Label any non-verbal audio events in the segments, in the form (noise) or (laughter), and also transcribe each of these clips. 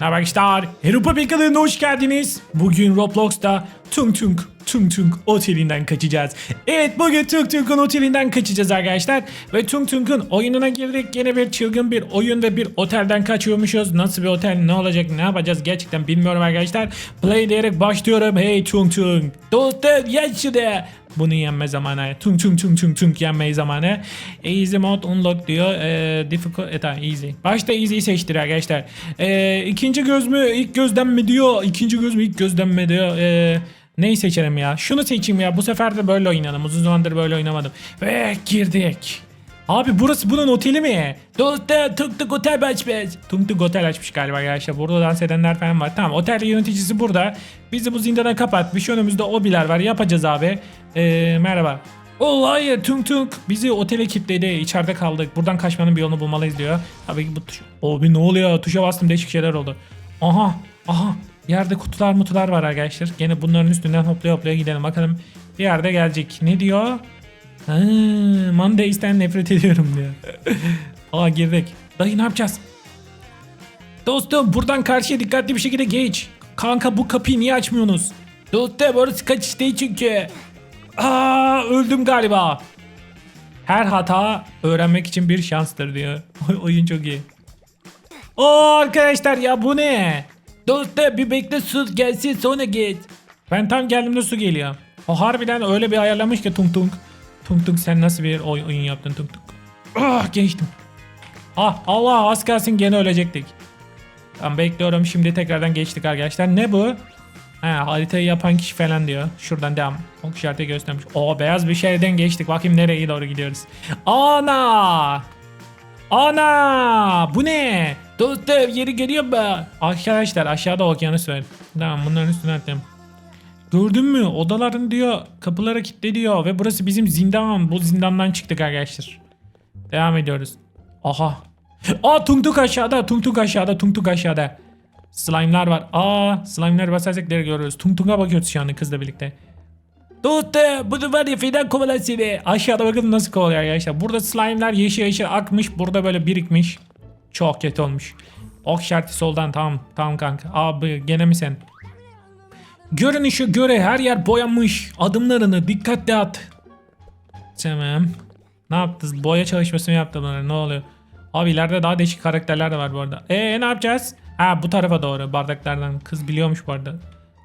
Merhaba arkadaşlar. Europa Pikalı'na hoş geldiniz. Bugün Roblox'ta Tung Tung Tung Tung otelinden kaçacağız. Evet bugün Tung Tung'un otelinden kaçacağız arkadaşlar. Ve Tung Tung'un oyununa girdik. Yine bir çılgın bir oyun ve bir otelden kaçıyormuşuz. Nasıl bir otel ne olacak ne yapacağız gerçekten bilmiyorum arkadaşlar. Play diyerek başlıyorum. Hey Tung Tung. Dostum gel şuraya. Bunu yenme zamanı. Tung tung tung tung tung yenme zamanı. Easy mode unlock diyor. Ee, difficult, e, tamam easy. Başta easy seçtir arkadaşlar. Ee, ikinci göz mü ilk gözden mi diyor. İkinci göz mü ilk gözden mi diyor. Ee, neyi seçelim ya? Şunu seçeyim ya. Bu sefer de böyle oynayalım. Uzun zamandır böyle oynamadım. Ve girdik. Abi burası bunun oteli mi? Tuk Tuk Otel açmış. Tuk Tuk Otel açmış galiba arkadaşlar. Burada dans edenler falan var. Tamam otel yöneticisi burada. Bizi bu zindana kapatmış. Önümüzde obiler var. Yapacağız abi. Ee, merhaba. Oh hayır Tung Tung bizi otele kilitledi. İçeride kaldık. Buradan kaçmanın bir yolunu bulmalıyız diyor. Ki bu tuş... Abi ne oluyor? Tuşa bastım değişik şeyler oldu. Aha aha. Yerde kutular mutular var arkadaşlar. Gene bunların üstünden hoplaya hoplaya gidelim. Bakalım bir yerde gelecek. Ne diyor? Ha, Mondays'ten nefret ediyorum diyor. (laughs) Aa girdik. Dayı ne yapacağız? Dostum buradan karşıya dikkatli bir şekilde geç. Kanka bu kapıyı niye açmıyorsunuz? Dostum orası kaçış değil çünkü. Aa öldüm galiba. Her hata öğrenmek için bir şanstır diyor. (laughs) Oyun çok iyi. Oo arkadaşlar ya bu ne? Dostum bir bekle su gelsin sonra git. Ben tam geldiğimde su geliyor. O harbiden öyle bir ayarlamış ki Tung Tung. Tung Tung sen nasıl bir oy- oyun yaptın Tung Tung? Ah geçtim. Ah Allah az kalsın gene ölecektik. Tamam bekliyorum şimdi tekrardan geçtik arkadaşlar. Ne bu? Ha haritayı yapan kişi falan diyor. Şuradan devam. Ok işareti göstermiş. O beyaz bir şeyden geçtik. Bakayım nereye doğru gidiyoruz. Ana! Ana! Bu ne? Dostum yeri görüyor mu? Arkadaşlar aşağıda okyanus var. Tamam bunların üstüne atlayalım. Gördün mü? Odaların diyor kapılara kilitli diyor ve burası bizim zindan. Bu zindandan çıktık arkadaşlar. Devam ediyoruz. Aha. Aa tung tung aşağıda, tung tung aşağıda, tung tung aşağıda. Slime'lar var. Aa slime'ları basarsak nereye görüyoruz. Tung tung'a bakıyoruz şu anda kızla birlikte. Dostum bunu var ya fidan kovalar seni. Aşağıda bakın nasıl kovalıyor arkadaşlar. Burada slime'lar yeşil yeşil akmış. Burada böyle birikmiş. Çok kötü olmuş. Ok işareti soldan tamam. Tamam kanka. Abi gene mi sen? Görünüşe göre her yer boyanmış. Adımlarını dikkatli at. Tamam. Ne yaptınız? Boya çalışması mı yaptılar? Ne oluyor? Abi ileride daha değişik karakterler de var bu arada. Eee ne yapacağız? Ha bu tarafa doğru bardaklardan. Kız biliyormuş bu arada.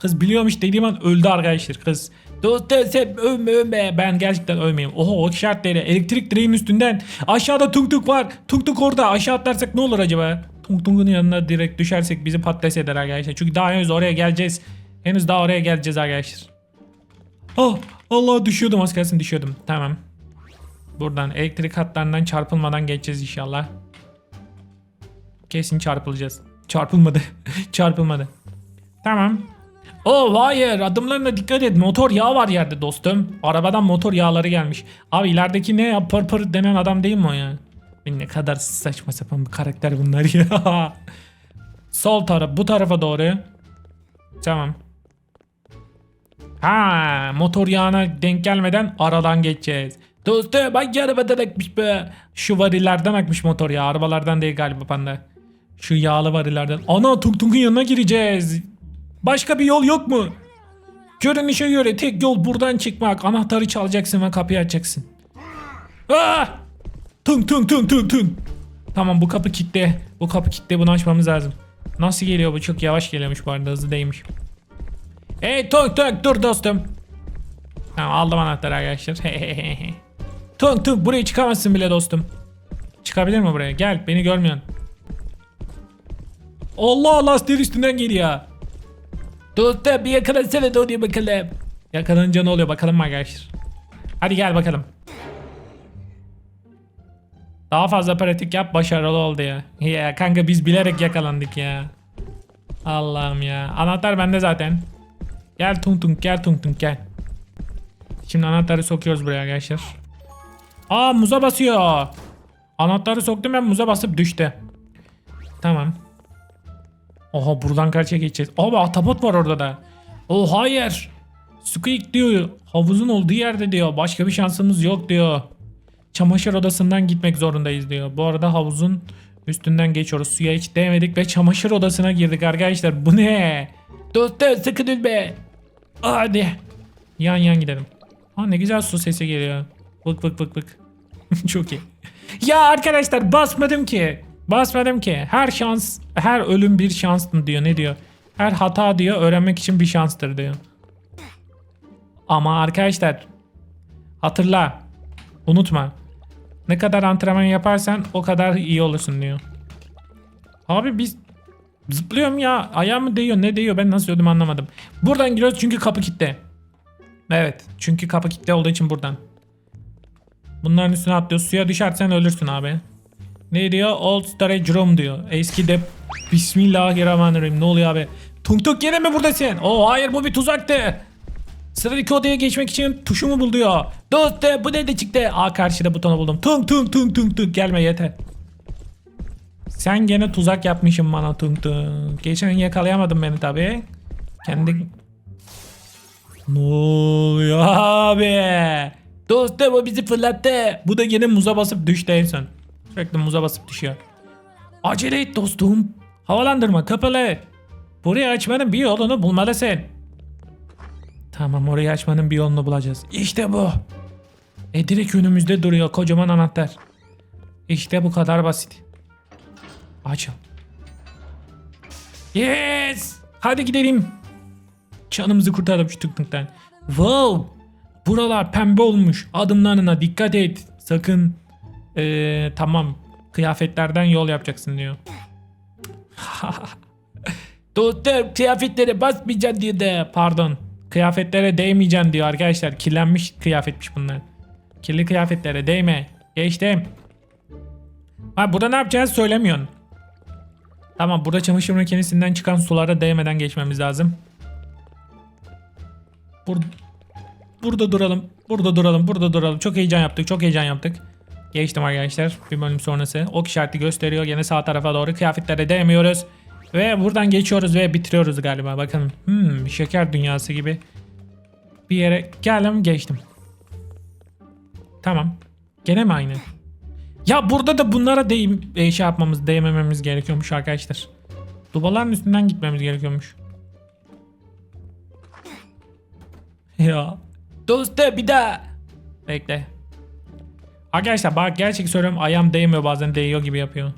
Kız biliyormuş dediğim an öldü arkadaşlar kız. Dostum sen ölme ölme. Ben gerçekten ölmeyeyim. Oho o işaretleri elektrik direğinin üstünden. Aşağıda tung tung var. Tung tung orada. Aşağı atlarsak ne olur acaba? Tung tung'un yanına direkt düşersek bizi patates eder arkadaşlar. Çünkü daha henüz oraya geleceğiz. Henüz daha oraya geleceğiz arkadaşlar. Oh Allah düşüyordum az kalsın düşüyordum. Tamam. Buradan elektrik hatlarından çarpılmadan geçeceğiz inşallah. Kesin çarpılacağız. Çarpılmadı. (laughs) Çarpılmadı. Tamam. Oh hayır adımlarına dikkat et motor yağı var yerde dostum. Arabadan motor yağları gelmiş. Abi ilerideki ne ya pır pır denen adam değil mi o ya? Ne kadar saçma sapan bir karakter bunlar ya. (laughs) Sol taraf bu tarafa doğru. Tamam. Ha motor yağına denk gelmeden aradan geçeceğiz. Dostum hangi arabadan akmış be? Şu varilerden akmış motor ya. Arabalardan değil galiba panda. Şu yağlı varilerden. Ana Tung Tung'un yanına gireceğiz. Başka bir yol yok mu? Görünüşe göre tek yol buradan çıkmak. Anahtarı çalacaksın ve kapıyı açacaksın. Ah! Tung tung tung tung tung. Tamam bu kapı kilitli. Bu kapı kilitli bunu açmamız lazım. Nasıl geliyor bu? Çok yavaş geliyormuş bu arada hızlı değilmiş. Hey tung tung dur dostum. Tamam aldım anahtarı arkadaşlar. (laughs) tung tung buraya çıkamazsın bile dostum. Çıkabilir mi buraya? Gel beni görmüyorsun. Allah lastiğin üstünden geliyor. Dostum bir yakalansana ne oluyor bakalım. Yakalanınca ne oluyor bakalım arkadaşlar. Hadi gel bakalım. Daha fazla pratik yap başarılı oldu ya. Ya kanka biz bilerek yakalandık ya. Allah'ım ya. Anahtar bende zaten. Gel tung tung gel tung tung gel. Şimdi anahtarı sokuyoruz buraya arkadaşlar. Aa muza basıyor. Anahtarı soktum ben muza basıp düştü. Tamam. Oha buradan karşıya geçeceğiz. Abi ahtapot var orada da. Oh hayır. Squeak diyor. Havuzun olduğu yerde diyor. Başka bir şansımız yok diyor. Çamaşır odasından gitmek zorundayız diyor. Bu arada havuzun Üstünden geçiyoruz. Suya hiç değmedik ve çamaşır odasına girdik arkadaşlar. Bu ne? Dostum sıkı be. Hadi. Yan yan gidelim. Ha ne güzel su sesi geliyor. Bık bık bık bık. (laughs) Çok iyi. Ya arkadaşlar basmadım ki. Basmadım ki. Her şans, her ölüm bir şans mı diyor ne diyor? Her hata diyor öğrenmek için bir şanstır diyor. Ama arkadaşlar hatırla. Unutma. Ne kadar antrenman yaparsan o kadar iyi olursun diyor. Abi biz zıplıyorum ya. Ayağım mı değiyor ne değiyor ben nasıl ödüm anlamadım. Buradan giriyoruz çünkü kapı kilitli. Evet çünkü kapı kilitli olduğu için buradan. Bunların üstüne atlıyoruz. Suya düşersen ölürsün abi. Ne diyor? Old storage room diyor. Eski de Bismillahirrahmanirrahim. Ne oluyor abi? Tung tung gene mi buradasın? Oo hayır bu bir tuzaktı. Sıradaki odaya geçmek için tuşumu bul diyor. Dost de bu ne de çıktı? Aa karşıda butonu buldum. Tung tung tung tung tung gelme yeter. Sen gene tuzak yapmışsın bana tung tung. Geçen yakalayamadın beni tabi. Kendi... Ne oluyor abi? Dostum o bizi fırlattı. Bu da gene muza basıp düştü en son. Sürekli muza basıp düşüyor. Acele et dostum. Havalandırma kapalı. Burayı açmanın bir yolunu bulmalısın. Tamam orayı açmanın bir yolunu bulacağız. İşte bu. E direkt önümüzde duruyor kocaman anahtar. İşte bu kadar basit. Açıl. Yes! Hadi gidelim. Canımızı kurtaralım şu tıklıktan. Wow! Buralar pembe olmuş. Adımlarına dikkat et. Sakın. Ee, tamam. Kıyafetlerden yol yapacaksın diyor. (laughs) Dostum kıyafetlere basmayacaksın diyor de. Pardon. Kıyafetlere değmeyeceksin diyor arkadaşlar. Kirlenmiş kıyafetmiş bunlar. Kirli kıyafetlere değme. Geçtim. Ha burada ne yapacağız söylemiyorsun. Tamam burada çamaşır makinesinden çıkan sulara değmeden geçmemiz lazım. Bur burada duralım. Burada duralım. Burada duralım. Çok heyecan yaptık. Çok heyecan yaptık. Geçtim arkadaşlar. Bir bölüm sonrası. Ok işareti gösteriyor. Gene sağ tarafa doğru. Kıyafetlere değmiyoruz. Ve buradan geçiyoruz ve bitiriyoruz galiba. Bakın. Hmm, şeker dünyası gibi. Bir yere geldim geçtim. Tamam. Gene mi aynı? Ya burada da bunlara değim, e, şey yapmamız, değmememiz gerekiyormuş arkadaşlar. Dubaların üstünden gitmemiz gerekiyormuş. Ya. Dostu bir daha. Bekle. Arkadaşlar bak gerçek söylüyorum ayağım değmiyor bazen değiyor gibi yapıyor.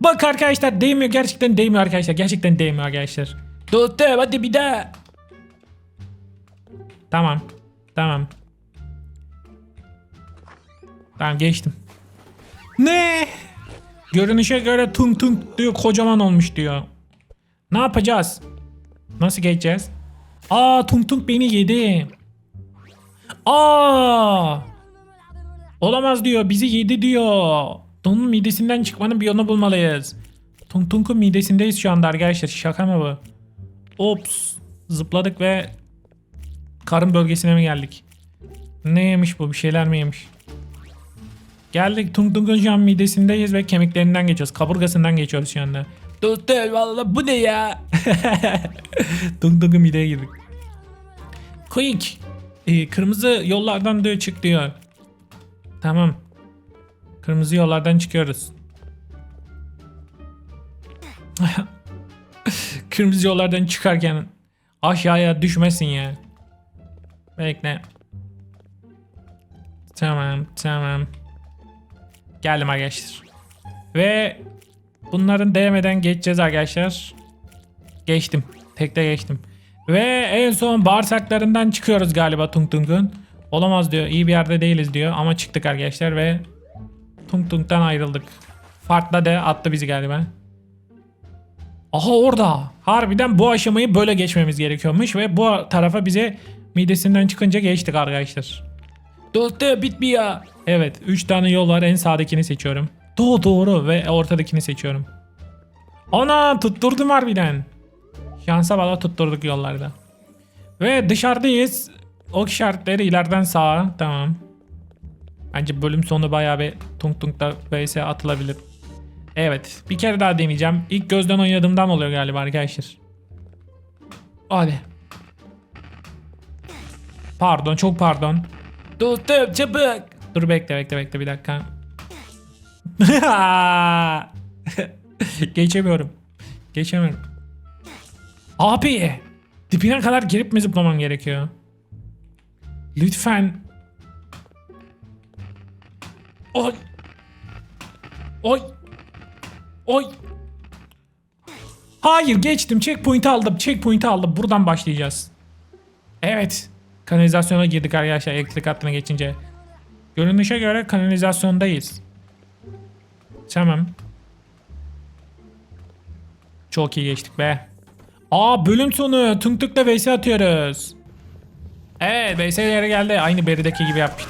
Bak arkadaşlar değmiyor gerçekten değmiyor arkadaşlar gerçekten değmiyor arkadaşlar. Dostu hadi bir daha. Tamam. Tamam. Tamam geçtim. Ne? Görünüşe göre tung tung diyor kocaman olmuş diyor. Ne yapacağız? Nasıl geçeceğiz? Aa tung tung beni yedi. Aa! Olamaz diyor bizi yedi diyor. Onun midesinden çıkmanın bir yolunu bulmalıyız. Tung Tung'un midesindeyiz şu anda arkadaşlar. Şaka mı bu? Ops. Zıpladık ve karın bölgesine mi geldik? Ne yemiş bu? Bir şeyler mi yemiş? Geldik Tung Tung'un şu an midesindeyiz ve kemiklerinden geçiyoruz. Kaburgasından geçiyoruz şu anda. Dostum valla bu ne ya? (laughs) Tung Tung'un mideye girdik. Quick. Ee, kırmızı yollardan diyor çık diyor. Tamam. Kırmızı yollardan çıkıyoruz. (laughs) kırmızı yollardan çıkarken aşağıya düşmesin ya. Bekle. Tamam, tamam. Geldim arkadaşlar. Ve bunların değmeden geçeceğiz arkadaşlar. Geçtim. Tekte geçtim. Ve en son bağırsaklarından çıkıyoruz galiba Tung Tung'un. Olamaz diyor. İyi bir yerde değiliz diyor. Ama çıktık arkadaşlar ve Tung Tung'dan ayrıldık. Farkla de attı bizi galiba. Aha orada. Harbiden bu aşamayı böyle geçmemiz gerekiyormuş ve bu tarafa bize midesinden çıkınca geçtik arkadaşlar. Dostum bitmiyor. Evet 3 tane yol var en sağdakini seçiyorum. Doğru doğru ve ortadakini seçiyorum. Ana tutturdum harbiden. Şansa bala tutturduk yollarda. Ve dışarıdayız. Ok işaretleri ileriden sağa. Tamam. Bence bölüm sonu bayağı bir tung tungda vs atılabilir. Evet. Bir kere daha deneyeceğim. İlk gözden oynadığımdan oluyor galiba arkadaşlar. Hadi. Pardon çok pardon. Dostum çabuk. Dur bekle bekle bekle bir dakika. (laughs) Geçemiyorum. Geçemiyorum. Abi. Dibine kadar girip mi zıplamam gerekiyor? Lütfen. Oy. Oy. Oy. Hayır geçtim. Checkpoint aldım. Checkpoint aldım. Buradan başlayacağız. Evet. Kanalizasyona girdik arkadaşlar elektrik hattına geçince. Görünüşe göre kanalizasyondayız. Tamam. Çok iyi geçtik be. Aa bölüm sonu. Tunk tukla vs atıyoruz. Evet vs'lere geldi. Aynı berideki gibi yapmış.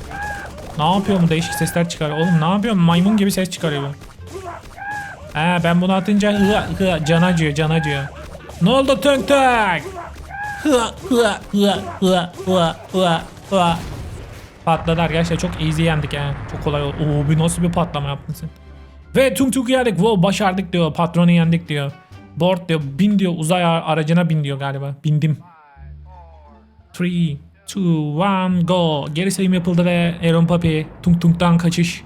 Ne yapıyor bu değişik sesler çıkarıyor. Oğlum ne yapıyor? Maymun gibi ses çıkarıyor bu. He ben bunu atınca hı hı can acıyor can acıyor. Ne oldu tunk tunk? Hı hı hı hı hı hı hı. Patladı arkadaşlar çok easy yendik yani. Çok kolay oldu. Oo bir nasıl bir patlama yaptın sen. Ve tung tung yendik. Wow başardık diyor. Patronu yendik diyor. Board diyor. Bin diyor. Uzay ar- aracına bin diyor galiba. Bindim. 3, 2, 1, go. Geri sayım yapıldı ve Aaron Papi tung tungdan kaçış.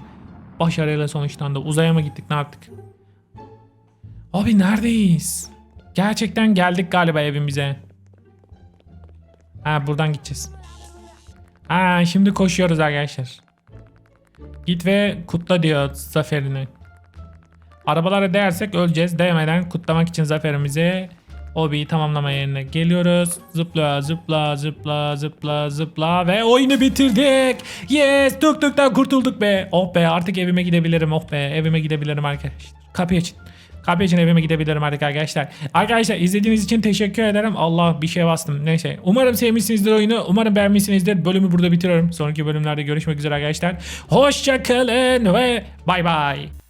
Başarıyla sonuçlandı. Uzaya mı gittik ne yaptık? Abi neredeyiz? Gerçekten geldik galiba evimize. Ha buradan gideceğiz. Ha şimdi koşuyoruz arkadaşlar. Git ve kutla diyor zaferini. Arabalara değersek öleceğiz. Değmeden kutlamak için zaferimizi Obi'yi tamamlama yerine geliyoruz. Zıpla zıpla zıpla zıpla zıpla ve oyunu bitirdik. Yes tuk tuktan kurtulduk be. Oh be artık evime gidebilirim oh be evime gidebilirim arkadaşlar. Kapıyı açın. Kapı için evime gidebilirim artık arkadaşlar. Arkadaşlar izlediğiniz için teşekkür ederim. Allah bir şey bastım. Neyse. Umarım sevmişsinizdir oyunu. Umarım beğenmişsinizdir. Bölümü burada bitiriyorum. Sonraki bölümlerde görüşmek üzere arkadaşlar. Hoşçakalın ve bay bay.